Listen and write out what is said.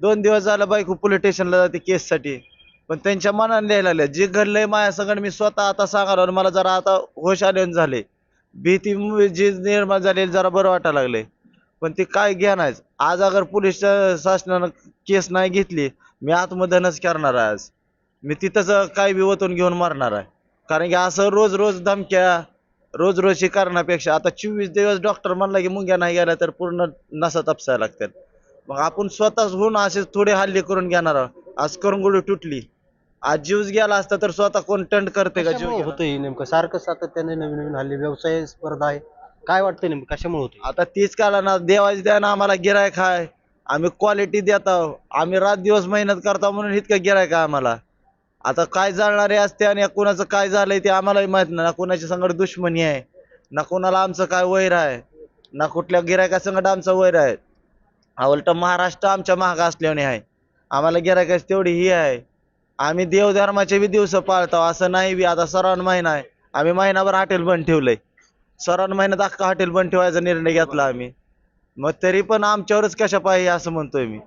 दोन दिवस झालं बायको पोलीस स्टेशनला जाते केससाठी पण त्यांच्या मनाने लिहायला लागल्या जे घडलंय माझ्या सगळं मी स्वतः आता सांगायला मला जरा आता होश आले झाले. भीती जी निर्माण झाली जरा बरं वाटायला लागले. पण ते काय घेणार आज अगर पोलीस शासनानं केस नाही घेतली मी आत्मदहनच करणार आहे आज. मी तिथंच काय बी वतून घेऊन मारणार आहे. कारण की असं रोज रोज धमक्या रोज रोज करण्यापेक्षा आता चोवीस दिवस डॉक्टर म्हणला की मुंग्या नाही गेल्या तर पूर्ण नसा तपसायला लागतात. मग आपण स्वतःच होऊन असे थोडे हल्ले करून घेणार आहोत. आज करंगुडी तुटली. आज जीवच गेला असता तर स्वतः कोण टंड करते का जीव गेला? होतंय नेमकं? सारखं सातत्याने नवीन नवीन हल्ले व्यवसाय स्पर्धा आहे. काय वाटतंय नेमकं? कशामुळे होतंय? आता तीच काला ना देवाची द्या ना आम्हाला गिरायक आहे आम्ही क्वालिटी देत आहो आम्ही रात दिवस मेहनत करतो म्हणून इतकं गिरायक आहे आम्हाला. आता काय जाळणारे असते आणि कुणाचं काय झालंय ते आम्हालाही माहीत नाही. ना कुणाच्या संगत दुश्मनी आहे ना कुणाला आमचं काय वैर आहे ना कुठल्या गिरायका संगत आमचं वैर आहे. हा उलट महाराष्ट्र आमच्या महाग असल्याने आहे. आम्हाला गिरायकाची तेवढी ही आहे. आम्ही देवधर्माचे बी दिवस पाळतो असं नाही बी आता सराव महिना आहे. आम्ही महिनाभर हॉटेल बंद ठेवलंय. सराव महिन्यात अख्खा हॉटेल बंद ठेवायचा निर्णय घेतला आम्ही. मग तरी पण आमच्यावरच कशा पाहिजे असं म्हणतोय मी.